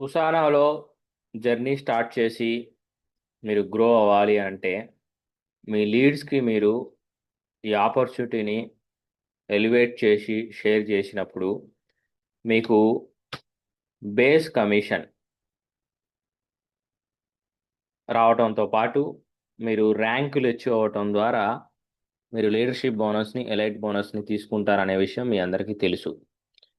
ఉసానాలో journey start చేసి మీరు grow అవ్వాలి అంటే మీ లీడ్స్కి మీరు ఈ ఆపర్చునిటీని ఎలివేట్ చేసి షేర్ చేసినప్పుడు మీకు బేస్ కమిషన్ రావడంతో పాటు మీరు ర్యాంకులు అవ్వటం ద్వారా మీరు లీడర్షిప్ బోనస్ని ఎలైట్ బోనస్ని తీసుకుంటారనే విషయం మీ అందరికీ తెలుసు.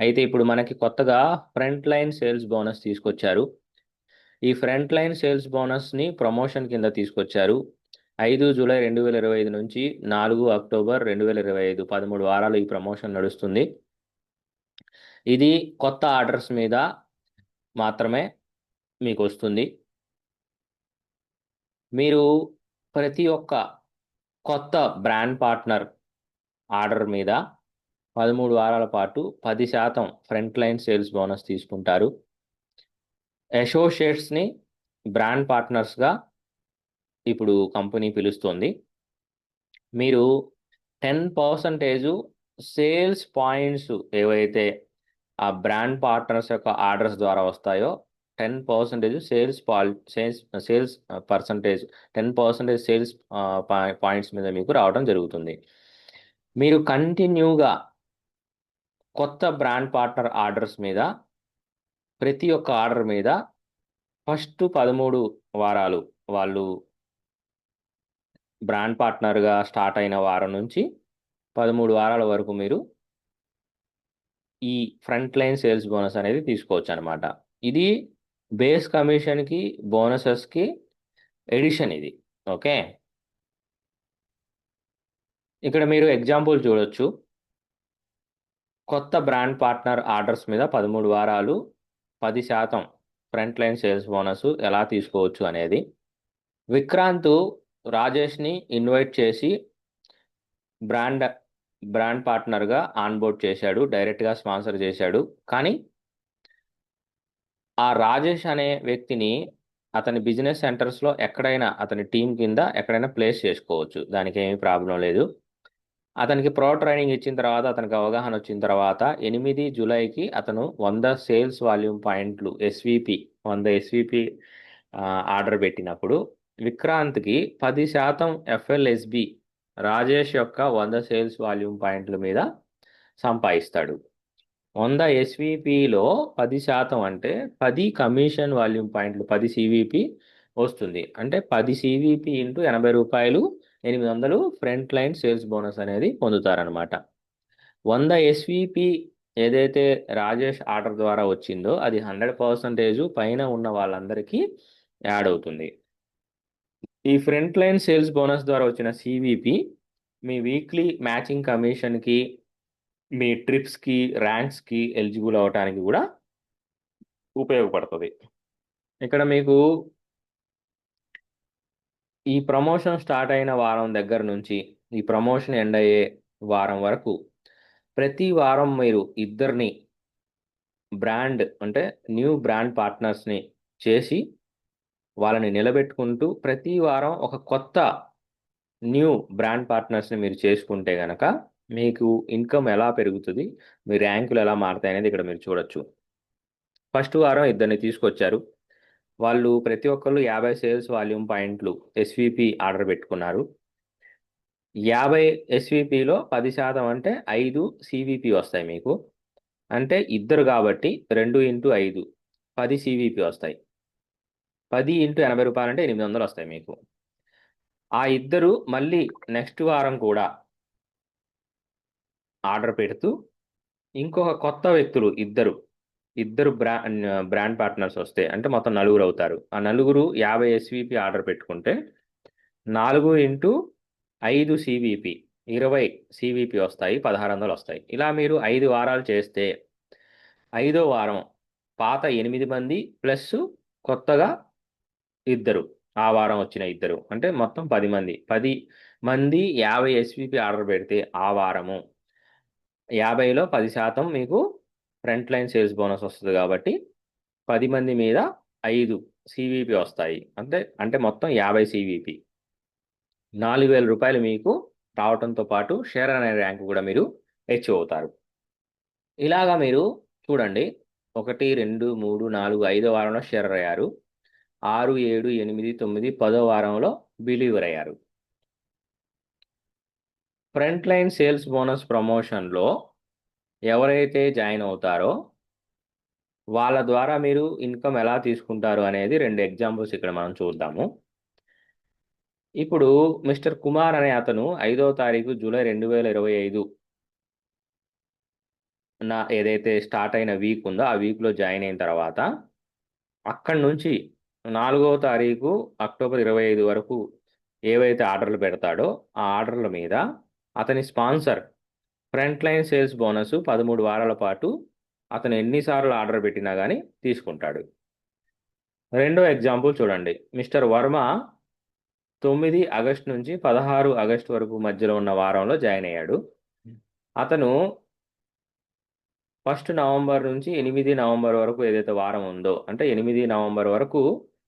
అయితే ఇప్పుడు మనకి కొత్తగా ఫ్రంట్ లైన్ సేల్స్ బోనస్ తీసుకొచ్చారు. ఈ ఫ్రంట్ లైన్ సేల్స్ బోనస్ని ప్రమోషన్ కింద తీసుకొచ్చారు. ఐదు జూలై రెండు వేల ఇరవై ఐదు నుంచి నాలుగు అక్టోబర్ రెండు వేల ఇరవై ఐదు పదమూడు వారాలు ఈ ప్రమోషన్ నడుస్తుంది. ఇది కొత్త ఆర్డర్స్ మీద మాత్రమే మీకు వస్తుంది. మీరు ప్రతి ఒక్క కొత్త బ్రాండ్ పార్ట్నర్ ఆర్డర్ మీద పదమూడు వారాల పాటు పది శాతం ఫ్రంట్ లైన్ సేల్స్ బోనస్ తీసుకుంటారు. అసోసియేట్స్ని బ్రాండ్ పార్ట్నర్స్గా ఇప్పుడు కంపెనీ పిలుస్తుంది. మీరు టెన్ పర్సంటేజు సేల్స్ పాయింట్స్ ఏవైతే ఆ బ్రాండ్ పార్ట్నర్స్ యొక్క ఆర్డర్స్ ద్వారా వస్తాయో ten percentage sales Paul sales sales percentage ten percentage sales points మీద మీకు రావడం జరుగుతుంది. మీరు కంటిన్యూగా కొత్త బ్రాండ్ పార్ట్నర్ ఆర్డర్స్ మీద ప్రతి ఒక్క ఆర్డర్ మీద ఫస్ట్ పదమూడు వారాలు వాళ్ళు బ్రాండ్ పార్ట్నర్గా స్టార్ట్ అయిన వారం నుంచి పదమూడు వారాల వరకు మీరు ఈ ఫ్రంట్ లైన్ సేల్స్ బోనస్ అనేది తీసుకోవచ్చు అనమాట ఇది బేస్ కమిషన్కి బోనసెస్కి ఎడిషన్ ఇది. ఓకే ఇక్కడ మీరు ఎగ్జాంపుల్ చూడొచ్చు. కొత్త బ్రాండ్ పార్ట్నర్ ఆర్డర్స్ మీద పదమూడు వారాలు పది శాతం ఫ్రంట్ లైన్ సేల్స్ బోనస్ ఎలా తీసుకోవచ్చు అనేది. విక్రాంత్ రాజేష్ని ఇన్వైట్ చేసి బ్రాండ్ బ్రాండ్ పార్ట్నర్గా ఆన్బోర్డ్ చేశాడు డైరెక్ట్గా స్పాన్సర్ చేశాడు. కానీ ఆ రాజేష్ అనే వ్యక్తిని అతని బిజినెస్ సెంటర్స్లో ఎక్కడైనా అతని టీం కింద ఎక్కడైనా ప్లేస్ చేసుకోవచ్చు. దానికి ఏమీ ప్రాబ్లం లేదు. అతనికి ప్రో ట్రైనింగ్ ఇచ్చిన తర్వాత అతనికి అవగాహన వచ్చిన తర్వాత ఎనిమిది జూలైకి అతను వంద సేల్స్ వాల్యూమ్ పాయింట్లు ఎస్విపి వంద ఎస్విపి ఆర్డర్ పెట్టినప్పుడు విక్రాంత్కి పది శాతం ఎఫ్ఎల్ఎస్బి రాజేష్ యొక్క వంద సేల్స్ వాల్యూమ్ పాయింట్ల మీద సంపాదిస్తాడు. వంద ఎస్విపిలో పది శాతం అంటే పది కమిషన్ వాల్యూమ్ పాయింట్లు పది సివిపి వస్తుంది. అంటే పది సివిపి ఇంటూ ఎనభై రూపాయలు ఎనిమిది వందలు ఫ్రంట్ లైన్ సేల్స్ బోనస్ అనేది పొందుతారనమాట వంద ఎస్విపి ఏదైతే రాజేష్ ఆర్డర్ ద్వారా వచ్చిందో అది హండ్రెడ్ పర్సంటేజ్ పైన ఉన్న వాళ్ళందరికీ యాడ్ అవుతుంది. ఈ ఫ్రంట్ లైన్ సేల్స్ బోనస్ ద్వారా వచ్చిన సివిపి మీ వీక్లీ మ్యాచింగ్ కమిషన్కి మీ ట్రిప్స్కి ర్యాంక్స్కి ఎలిజిబుల్ అవ్వటానికి కూడా ఉపయోగపడుతుంది. ఇక్కడ మీకు ఈ ప్రమోషన్ స్టార్ట్ అయిన వారం దగ్గర నుంచి ఈ ప్రమోషన్ ఎండ్ అయ్యే వారం వరకు ప్రతి వారం మీరు ఇద్దరిని బ్రాండ్ అంటే న్యూ బ్రాండ్ పార్ట్నర్స్ని చేసి వాళ్ళని నిలబెట్టుకుంటూ ప్రతి వారం ఒక కొత్త న్యూ బ్రాండ్ పార్ట్నర్స్ని మీరు చేసుకుంటే కనుక మీకు ఇన్కమ్ ఎలా పెరుగుతుంది మీ ర్యాంకులు ఎలా మారుతాయి అనేది ఇక్కడ మీరు చూడొచ్చు. ఫస్ట్ వారం ఇద్దరిని తీసుకొచ్చారు. వాళ్ళు ప్రతి ఒక్కళ్ళు యాభై సేల్స్ వాల్యూమ్ పాయింట్లు ఎస్విపి ఆర్డర్ పెట్టుకున్నారు. యాభై ఎస్విపిలో పది శాతం అంటే ఐదు సివిపి వస్తాయి మీకు. అంటే ఇద్దరు కాబట్టి రెండు ఇంటూ ఐదు పది సివిపి వస్తాయి. పది ఇంటూ ఎనభై రూపాయలు అంటే ఎనిమిది వందలు వస్తాయి మీకు. ఆ ఇద్దరు మళ్ళీ నెక్స్ట్ వారం కూడా ఆర్డర్ పెడుతూ ఇంకొక కొత్త వ్యక్తులు ఇద్దరు ఇద్దరు బ్రా బ్రాండ్ పార్ట్నర్స్ వస్తే అంటే మొత్తం నలుగురు అవుతారు. ఆ నలుగురు యాభై ఎస్విపి ఆర్డర్ పెట్టుకుంటే నాలుగు ఇంటూ ఐదు సివిపి ఇరవై సివిపి వస్తాయి పదహారు వందలు వస్తాయి. ఇలా మీరు ఐదు వారాలు చేస్తే ఐదో వారం పాత ఎనిమిది మంది ప్లస్ కొత్తగా ఇద్దరు ఆ వారం వచ్చిన ఇద్దరు. అంటే మొత్తం పది మంది. పది మంది యాభై ఎస్విపి ఆర్డర్ పెడితే ఆ వారము యాభైలో పది శాతం మీకు ఫ్రంట్ లైన్ సేల్స్ బోనస్ వస్తుంది కాబట్టి పది మంది మీద ఐదు సివిపి వస్తాయి. అంటే అంటే మొత్తం యాభై సివిపి నాలుగు వేల రూపాయలు మీకు రావడంతో పాటు షేర్ అనే ర్యాంక్ కూడా మీరు హెచ్ అవుతారు. ఇలాగా మీరు చూడండి. ఒకటి రెండు మూడు నాలుగు ఐదో వారంలో షేర్ అయ్యారు. ఆరు ఏడు ఎనిమిది తొమ్మిది పదో వారంలో బిలీవర్ అయ్యారు. ఫ్రంట్ లైన్ సేల్స్ బోనస్ ప్రమోషన్లో ఎవరైతే జాయిన్ అవుతారో వాళ్ళ ద్వారా మీరు ఇన్కమ్ ఎలా తీసుకుంటారు అనేది రెండు ఎగ్జాంపుల్స్ ఇక్కడ మనం చూద్దాము. ఇప్పుడు మిస్టర్ కుమార్ అనే అతను ఐదో తారీఖు జూలై రెండు వేల ఇరవై ఐదు నా ఏదైతే స్టార్ట్ అయిన వీక్ ఉందో ఆ వీక్లో జాయిన్ అయిన తర్వాత అక్కడి నుంచి నాలుగో తారీఖు అక్టోబర్ ఇరవై ఐదు వరకు ఏవైతే ఆర్డర్లు పెడతాడో ఆ ఆర్డర్ల మీద అతని sponsor front line sales bonus పదమూడు వారాల పాటు అతను ఎన్నిసార్లు ఆర్డర్ పెట్టినా కానీ తీసుకుంటాడు. రెండో ఎగ్జాంపుల్ చూడండి. మిస్టర్ వర్మ తొమ్మిది ఆగస్ట్ నుంచి పదహారు ఆగస్ట్ వరకు మధ్యలో ఉన్న వారంలో జాయిన్ అయ్యాడు. అతను ఫస్ట్ నవంబర్ నుంచి ఎనిమిది నవంబర్ వరకు ఏదైతే వారం ఉందో అంటే ఎనిమిది నవంబర్ వరకు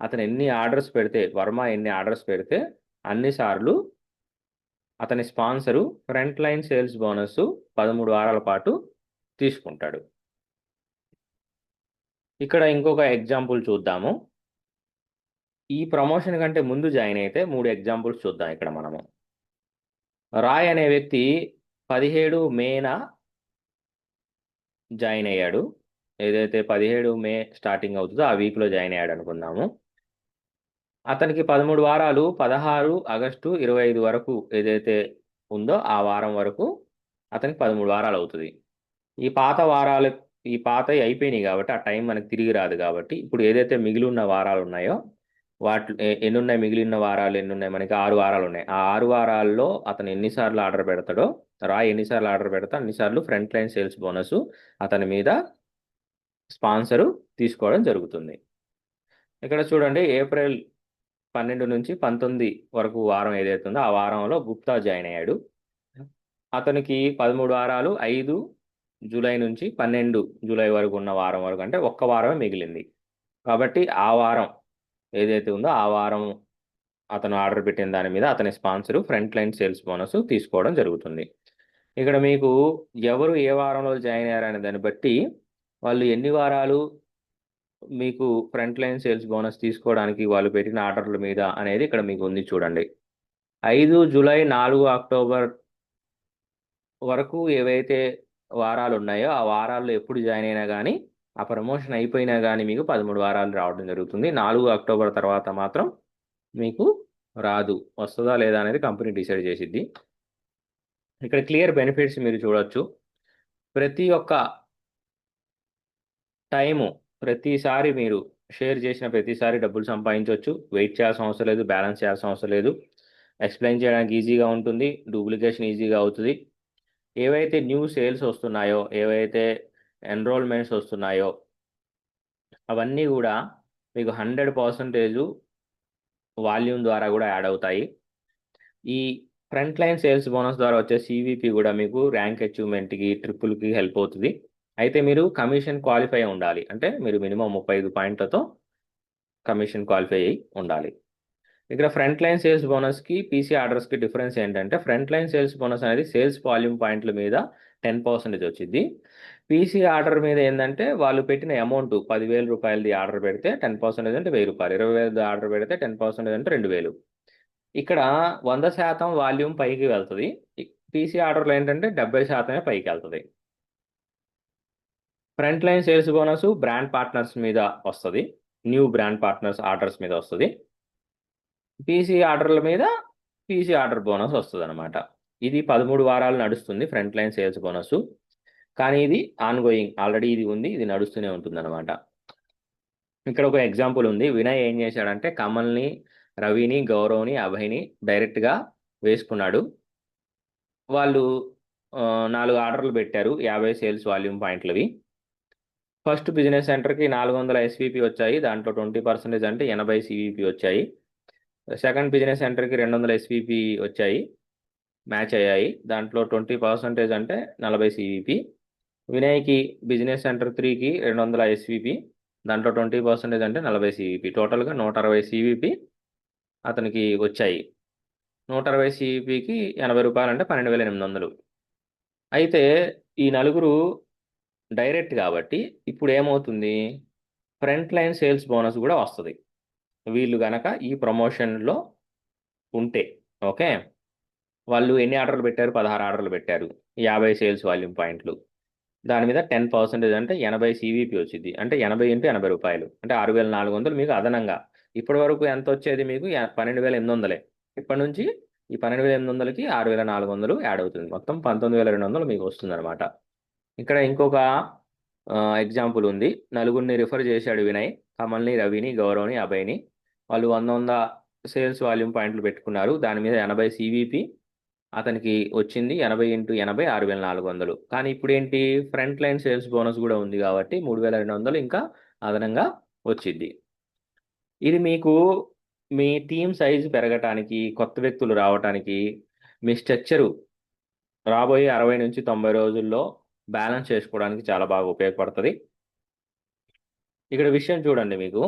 అతను ఎన్ని ఆర్డర్స్ పెడితే వర్మ ఎన్ని ఆర్డర్స్ పెడితే అన్నిసార్లు అతని sponsor front line sales bonus పదమూడు వారాల పాటు తీసుకుంటాడు. ఇక్కడ ఇంకొక ఎగ్జాంపుల్ చూద్దాము. ఈ ప్రమోషన్ కంటే ముందు జాయిన్ అయితే మూడు ఎగ్జాంపుల్స్ చూద్దాం ఇక్కడ మనము. రాయ్ అనే వ్యక్తి పదిహేడు మేన జాయిన్ అయ్యాడు. ఏదైతే పదిహేడు మే స్టార్టింగ్ అవుతుందో ఆ వీక్లో జాయిన్ అయ్యాడు అనుకుందాము. అతనికి పదమూడు వారాలు పదహారు ఆగస్టు ఇరవై ఐదు వరకు ఏదైతే ఉందో ఆ వారం వరకు అతనికి పదమూడు వారాలు అవుతుంది. ఈ పాత వారాలు ఈ పాత అయిపోయినాయి కాబట్టి ఆ టైం మనకి తిరిగి రాదు కాబట్టి ఇప్పుడు ఏదైతే మిగిలి ఉన్న వారాలు ఉన్నాయో వాటి ఎన్ని ఉన్నాయి మిగిలిన వారాలు ఎన్ని ఉన్నాయి మనకి ఆరు వారాలు ఉన్నాయి. ఆ ఆరు వారాల్లో అతను ఎన్నిసార్లు ఆర్డర్ పెడతాడో రా ఎన్నిసార్లు ఆర్డర్ పెడతా అన్నిసార్లు ఫ్రంట్ లైన్ సేల్స్ బోనస్ అతని మీద స్పాన్సరు తీసుకోవడం జరుగుతుంది. ఇక్కడ చూడండి ఏప్రిల్ పన్నెండు నుంచి పంతొమ్మిది వరకు వారం ఏదైతే ఉందో ఆ వారంలో గుప్తా జాయిన్ అయ్యాడు. అతనికి పదమూడు వారాలు ఐదు జూలై నుంచి పన్నెండు జూలై వరకు ఉన్న వారం వరకు అంటే ఒక్క వారమే మిగిలింది. కాబట్టి ఆ వారం ఏదైతే ఉందో ఆ వారం అతను ఆర్డర్ పెట్టిన దాని మీద అతని sponsor front line sales bonus తీసుకోవడం జరుగుతుంది. ఇక్కడ మీకు ఎవరు ఏ వారంలో జాయిన్ అయ్యారనే దాన్ని బట్టి వాళ్ళు ఎన్ని వారాలు మీకు ఫ్రంట్ లైన్ సేల్స్ బోనస్ తీసుకోవడానికి వాళ్ళు పెట్టిన ఆర్డర్ల మీద అనేది ఇక్కడ మీకు ఉంది చూడండి. ఐదు జూలై నాలుగు అక్టోబర్ వరకు ఏవైతే వారాలు ఉన్నాయో ఆ వారాల్లో ఎప్పుడు జాయిన్ అయినా కానీ ఆ ప్రమోషన్ అయిపోయినా కానీ మీకు పదమూడు వారాలు రావడం జరుగుతుంది. నాలుగు అక్టోబర్ తర్వాత మాత్రం మీకు రాదు. వస్తుందా లేదా అనేది కంపెనీ డిసైడ్ చేసిద్ది. ఇక్కడ క్లియర్ బెనిఫిట్స్ మీరు చూడొచ్చు. ప్రతి ఒక్క టైము ప్రతిసారి మీరు షేర్ చేసిన ప్రతిసారి డబ్బులు సంపాదించవచ్చు. వెయిట్ చేయాల్సిన అవసరం లేదు బ్యాలెన్స్ చేయాల్సిన అవసరం లేదు. ఎక్స్ప్లెయిన్ చేయడానికి ఈజీగా ఉంటుంది డూప్లికేషన్ ఈజీగా అవుతుంది. ఏవైతే న్యూ సేల్స్ వస్తున్నాయో ఏవైతే ఎన్రోల్మెంట్స్ వస్తున్నాయో అవన్నీ కూడా మీకు హండ్రెడ్ పర్సంటేజు వాల్యూమ్ ద్వారా కూడా యాడ్ అవుతాయి. ఈ ఫ్రంట్ లైన్ సేల్స్ బోనస్ ద్వారా వచ్చే సివిపి కూడా మీకు ర్యాంక్ అచీవ్మెంట్కి ట్రిపుల్కి హెల్ప్ అవుతుంది. అయితే మీరు కమిషన్ క్వాలిఫై ఉండాలి. అంటే మీరు మినిమం ముప్పై ఐదు పాయింట్లతో కమిషన్ క్వాలిఫై అయి ఉండాలి. ఇక్కడ ఫ్రంట్ లైన్ సేల్స్ బోనస్కి పీసీ ఆర్డర్స్కి డిఫరెన్స్ ఏంటంటే ఫ్రంట్ లైన్ సేల్స్ బోనస్ అనేది సేల్స్ వాల్యూమ్ పాయింట్ల మీద టెన్ పర్సెంటేజ్ వచ్చింది పీసీ ఆర్డర్ మీద ఏంటంటే వాళ్ళు పెట్టిన అమౌంట్ పదివేల రూపాయలది ఆర్డర్ పెడితే టెన్ పర్సెంటేజ్ అంటే వెయ్యి రూపాయలు. ఇరవై వేలది ఆర్డర్ పెడితే టెన్ పర్సెంటేజ్ అంటే రెండు వేలు. ఇక్కడ వంద శాతం వాల్యూమ్ పైకి వెళ్తుంది. పీసీ ఆర్డర్లో ఏంటంటే డెబ్బై శాతమే పైకి వెళ్తుంది. Front line sales bonus brand partners మీద వస్తుంది. న్యూ బ్రాండ్ పార్ట్నర్స్ ఆర్డర్స్ మీద వస్తుంది. పీసీ ఆర్డర్ల మీద పీసీ ఆర్డర్ బోనస్ వస్తుంది అనమాట ఇది పదమూడు వారాలు నడుస్తుంది ఫ్రంట్ లైన్ సేల్స్ బోనస్ కానీ ఇది ఆన్ గోయింగ్ ఆల్రెడీ ఇది ఉంది ఇది నడుస్తూనే ఉంటుంది అనమాట ఇక్కడ ఒక ఎగ్జాంపుల్ ఉంది. వినయ్ ఏం చేశాడంటే కమల్ని రవిని గౌరవ్ని అభయ్ని డైరెక్ట్గా వేసుకున్నాడు. వాళ్ళు నాలుగు ఆర్డర్లు పెట్టారు. యాభై సేల్స్ వాల్యూమ్ పాయింట్లవి. ఫస్ట్ బిజినెస్ సెంటర్కి నాలుగు వందల ఎస్విపి వచ్చాయి. దాంట్లో ట్వంటీ పర్సెంటేజ్ అంటే ఎనభై సివిపి వచ్చాయి. సెకండ్ బిజినెస్ సెంటర్కి రెండు వందల ఎస్విపి వచ్చాయి. మ్యాచ్ అయ్యాయి. దాంట్లో ట్వంటీ పర్సెంటేజ్ అంటే నలభై సివిపి వినయ్కి బిజినెస్ సెంటర్ త్రీకి రెండు వందల ఎస్విపి దాంట్లో ట్వంటీ పర్సెంటేజ్ అంటే నలభై సివిపి టోటల్గా నూట అరవై సివిపి అతనికి వచ్చాయి. నూట అరవై సివిపికి ఎనభై రూపాయలు అంటే పన్నెండు వేల ఎనిమిది వందలు. అయితే ఈ నలుగురు డైరెక్ట్ కాబట్టి ఇప్పుడు ఏమవుతుంది ఫ్రంట్ లైన్ సేల్స్ బోనస్ కూడా వస్తుంది. వీళ్ళు గనక ఈ ప్రమోషన్లో ఉంటే ఓకే? వాళ్ళు ఎన్ని ఆర్డర్లు పెట్టారు? పదహారు ఆర్డర్లు పెట్టారు. యాభై సేల్స్ వాల్యూమ్ పాయింట్లు. దాని మీద టెన్ పర్సెంటేజ్ అంటే ఎనభై సివిపి వచ్చింది అంటే ఎనభై ఇంటూ ఎనభై రూపాయలు. అంటే ఆరు వేల నాలుగు వందలు మీకు అదనంగా. ఇప్పటి వరకు ఎంత వచ్చేది మీకు? పన్నెండు వేల ఎనిమిది వందలే. ఇప్పటి నుంచి ఈ పన్నెండు వేల ఎనిమిది వందలకి ఆరు వేల నాలుగు వందలు యాడ్ అవుతుంది. మొత్తం పంతొమ్మిది వేల రెండు వందలు మీకు వస్తుంది అనమాట ఇక్కడ ఇంకొక ఎగ్జాంపుల్ ఉంది. నలుగురిని రిఫర్ చేశాడు వినయ్. కమల్ని రవిని గౌరవ్ని అభయ్ని. వాళ్ళు వంద వంద సేల్స్ వాల్యూమ్ పాయింట్లు పెట్టుకున్నారు. దాని మీద ఎనభై సివిపి అతనికి వచ్చింది. ఎనభై ఇంటూ ఎనభై ఆరు వేల నాలుగు వందలు. కానీ ఇప్పుడు ఏంటి ఫ్రంట్ లైన్ సేల్స్ బోనస్ కూడా ఉంది కాబట్టి మూడు వేల రెండు వందలు ఇంకా అదనంగా వచ్చింది. ఇది మీకు మీ టీం సైజు పెరగటానికి కొత్త వ్యక్తులు రావటానికి మీ స్ట్రక్చరు రాబోయే అరవై నుంచి తొంభై రోజుల్లో బ్యాలెన్స్ చేసుకోవడానికి చాలా బాగా ఉపయోగపడుతుంది. ఇక్కడ విషయం చూడండి మీకు.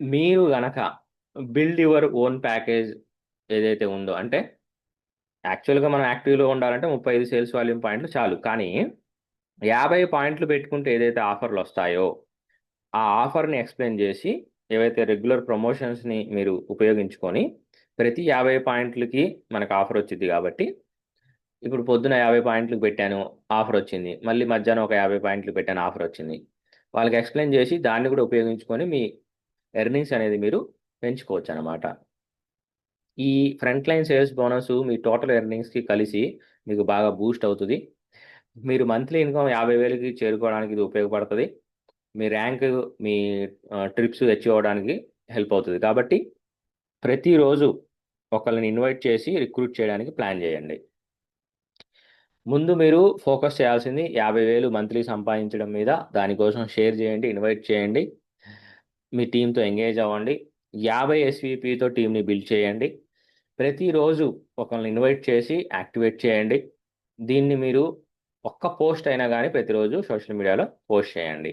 మీరు గనక బిల్డ్ యువర్ ఓన్ ప్యాకేజ్ ఏదైతే ఉందో అంటే యాక్చువల్గా మనం యాక్టివ్లో ఉండాలంటే ముప్పై ఐదు సేల్స్ వాల్యూమ్ పాయింట్లు చాలు. కానీ యాభై పాయింట్లు పెట్టుకుంటే ఏదైతే ఆఫర్లు వస్తాయో ఆ ఆఫర్ని ఎక్స్ప్లెయిన్ చేసి ఏవైతే రెగ్యులర్ ప్రమోషన్స్ని మీరు ఉపయోగించుకొని ప్రతి యాభై పాయింట్లకి మనకు ఆఫర్ వచ్చింది కాబట్టి ఇప్పుడు పొద్దున యాభై పాయింట్లు పెట్టాను ఆఫర్ వచ్చింది. మళ్ళీ మధ్యాహ్నం ఒక యాభై పాయింట్లు పెట్టాను ఆఫర్ వచ్చింది. వాళ్ళకి ఎక్స్ప్లెయిన్ చేసి దాన్ని కూడా ఉపయోగించుకొని మీ ఎర్నింగ్స్ అనేది మీరు పెంచుకోవచ్చు అనమాట ఈ ఫ్రంట్ లైన్ సేల్స్ బోనస్ మీ టోటల్ ఎర్నింగ్స్కి కలిసి మీకు బాగా బూస్ట్ అవుతుంది. మీరు మంత్లీ ఇన్కమ్ యాభై వేలకి చేరుకోవడానికి ఇది ఉపయోగపడుతుంది. మీ ర్యాంక్ మీ ట్రిప్స్ అచీవ్ అవ్వడానికి హెల్ప్ అవుతుంది. కాబట్టి ప్రతిరోజు ఒకళ్ళని ఇన్వైట్ చేసి రిక్రూట్ చేయడానికి ప్లాన్ చేయండి. ముందు మీరు ఫోకస్ చేయాల్సింది యాభై వేలు మంత్లీ సంపాదించడం మీద. దానికోసం షేర్ చేయండి ఇన్వైట్ చేయండి. మీ టీంతో ఎంగేజ్ అవ్వండి. యాభై ఎస్విపితో టీంని బిల్డ్ చేయండి. ప్రతిరోజు ఒకరిని ఇన్వైట్ చేసి యాక్టివేట్ చేయండి. దీన్ని మీరు ఒక్క పోస్ట్ అయినా కానీ ప్రతిరోజు సోషల్ మీడియాలో పోస్ట్ చేయండి.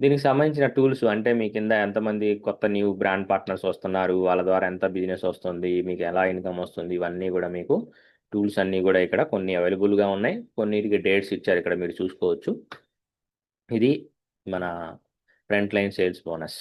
దీనికి సంబంధించిన టూల్స్ అంటే మీ కింద ఎంతమంది కొత్త న్యూ బ్రాండ్ పార్ట్నర్స్ వస్తున్నారు వాళ్ళ ద్వారా ఎంత బిజినెస్ వస్తుంది మీకు ఎలా ఇన్కమ్ వస్తుంది ఇవన్నీ కూడా మీకు టూల్స్ అన్నీ కూడా ఇక్కడ కొన్ని అవైలబుల్గా ఉన్నాయి. కొన్నిటికి డేట్స్ ఇచ్చారు ఇక్కడ మీరు చూసుకోవచ్చు. ఇది మన ఫ్రంట్ లైన్ సేల్స్ బోనస్.